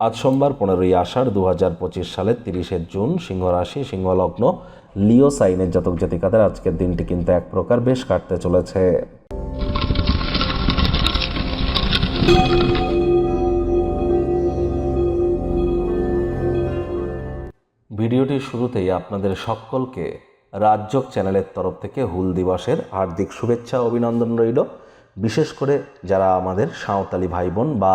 আজ সোমবার পনেরোই আষাঢ় দু হাজার পঁচিশ সালের তিরিশে জুন সিংহ রাশি সিংহ লগ্ন লিও সাইনের জাতক জাতিকাদের আজকের দিনটি কিন্তু এক প্রকার বেশ কাটতে চলেছে। ভিডিওটির শুরুতেই আপনাদের সকলকে রাজ্যক চ্যানেলের তরফ থেকে হুল দিবসের হার্দিক শুভেচ্ছা, অভিনন্দন রইল। বিশেষ করে যারা আমাদের সাঁওতালি ভাই বোন বা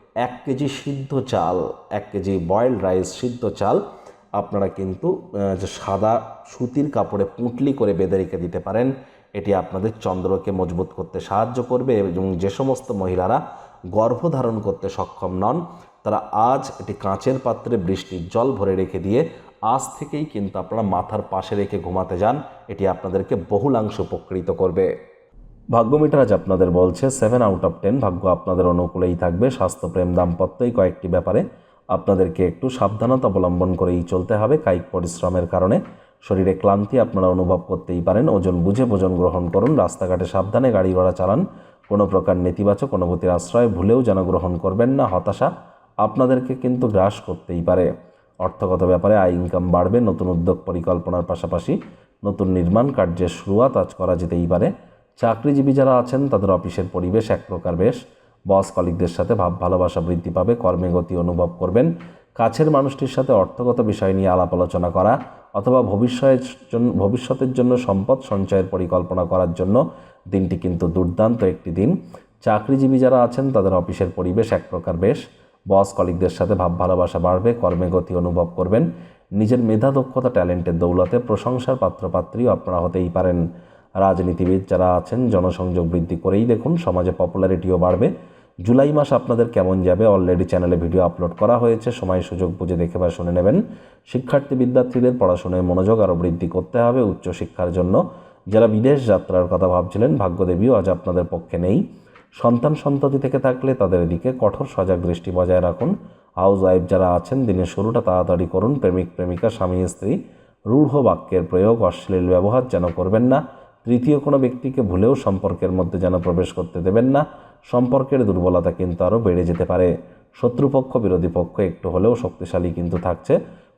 এক কেজি সিদ্ধ চাল, এক কেজি বয়েলড রাইস সিদ্ধ চাল আপনারা কিন্তু যে সাদা সুতির কাপড়ে পুঁটলি করে বেঁধে রেখে দিতে পারেন। এটি আপনাদের চন্দ্রকে মজবুত করতে সাহায্য করবে এবং যে সমস্ত মহিলারা গর্ভধারণ করতে সক্ষম নন, তারা আজ এটি কাঁচের পাত্রে বৃষ্টির জল ভরে রেখে দিয়ে আজ থেকেই কিন্তু আপনারা মাথার পাশে রেখে ঘুমাতে যান। এটি আপনাদেরকে বহুলাংশ উপকৃত করবে। ভাগ্যমিটার আজ আপনাদের বলছে সেভেন আউট অফ টেন ভাগ্য আপনাদের অনুকূলেই থাকবে, স্বাস্থ্যপ্রেম দাম্পত্য এই কয়েকটি ব্যাপারে আপনাদেরকে একটু সাবধানতা অবলম্বন করেই চলতে হবে, কায়িক পরিশ্রমের কারণে। শরীরে ক্লান্তি আপনারা অনুভব করতেই পারেন, ওজন বুঝে ভোজন গ্রহণ করুন, রাস্তাঘাটে সাবধানে গাড়ি ঘোড়া চালান, কোনো প্রকার নেতিবাচক অনুভূতির আশ্রয় ভুলেও যেন গ্রহণ করবেন না, হতাশা আপনাদেরকে কিন্তু গ্রাস করতেই পারে। অর্থগত ব্যাপারে আয় ইনকাম বাড়বে, নতুন উদ্যোগ পরিকল্পনার পাশাপাশি নতুন নির্মাণ কার্যের শুরুয়াত আজ করা যেতেই পারে। চাকরিজীবী যারা আছেন, তাদের অফিসের পরিবেশ এক প্রকার বেশ। বস কলিকদের সাথে ভাব, ভালোবাসা বৃদ্ধি পাবে, কর্মে গতি অনুভব করবেন। কাছের মানুষটির সাথে অর্থগত বিষয় নিয়ে আলাপ আলোচনা করা অথবা ভবিষ্যতের জন্য ভবিষ্যতের জন্য সম্পদ সঞ্চয়ের পরিকল্পনা করার জন্য দিনটি কিন্তু দুর্দান্ত একটি দিন। চাকরিজীবী যারা আছেন, তাদের অফিসের পরিবেশ এক প্রকার বেশ। বস কলিকদের সাথে ভাব, ভালোবাসা বাড়বে, কর্মে গতি অনুভব করবেন। নিজের মেধা, দক্ষতা, ট্যালেন্টের দৌলতে প্রশংসার পাত্রপাত্রীও আপনারা হতেই পারেন। রাজনীতিবিদ যারা আছেন, জনসংযোগ বৃদ্ধি করেই দেখুন, সমাজে পপুলারিটিও বাড়বে। জুলাই মাস আপনাদের কেমন যাবে? অলরেডি চ্যানেলে ভিডিও আপলোড করা হয়েছে, সময় সুযোগ বুঝে দেখে বা শুনে নেবেন। শিক্ষার্থী বিদ্যার্থীদের পড়াশোনায় মনোযোগ আরও বৃদ্ধি করতে হবে উচ্চশিক্ষার জন্য। যারা বিদেশ যাত্রার কথা ভাবছিলেন, ভাগ্যদেবীও আজ আপনাদের পক্ষে নেই। সন্তান সন্ততি থেকে থাকলে তাদের দিকে কঠোর সজাগ দৃষ্টি বজায় রাখুন। হাউস ওয়াইফ যারা আছেন, দিনের শুরুটা তাড়াতাড়ি করুন। প্রেমিক, প্রেমিকা, স্বামী, স্ত্রী, রূঢ় বাক্যের প্রয়োগ, অশ্লীল ব্যবহার যেন করবেন না। তৃতীয় কোনো ব্যক্তিকে ভুলেও সম্পর্কের মধ্যে যেন প্রবেশ করতে দেবেন না, সম্পর্কের দুর্বলতা কিন্তু আরও বেড়ে যেতে পারে। শত্রুপক্ষ, বিরোধী পক্ষ একটু হলেও শক্তিশালী কিন্তু থাকছে।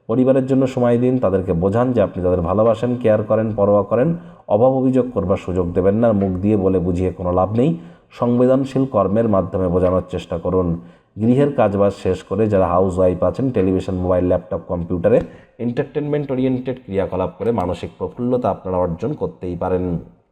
পরিবারের জন্য সময় দিন, তাদেরকে বোঝান যে আপনি তাদের ভালোবাসেন, কেয়ার করেন, পরোয়া করেন, অভাব অভিযোগ করবার সুযোগ দেবেন না, মুখ দিয়ে বলে বুঝিয়ে কোনো লাভ নেই। সংবেদনশীল কর্মের মাধ্যমে বোঝানোর চেষ্টা করুন। গৃহের কাজবাজ শেষ করে যারা হাউস ওয়াইফ আছেন টেলিভিশন মোবাইল ল্যাপটপ কম্পিউটারে এন্টারটেনমেন্ট ওরিয়েন্টেড ক্রিয়াকলাপ করে মানসিক প্রফুল্লতা আপনারা অর্জন করতেই পারেন।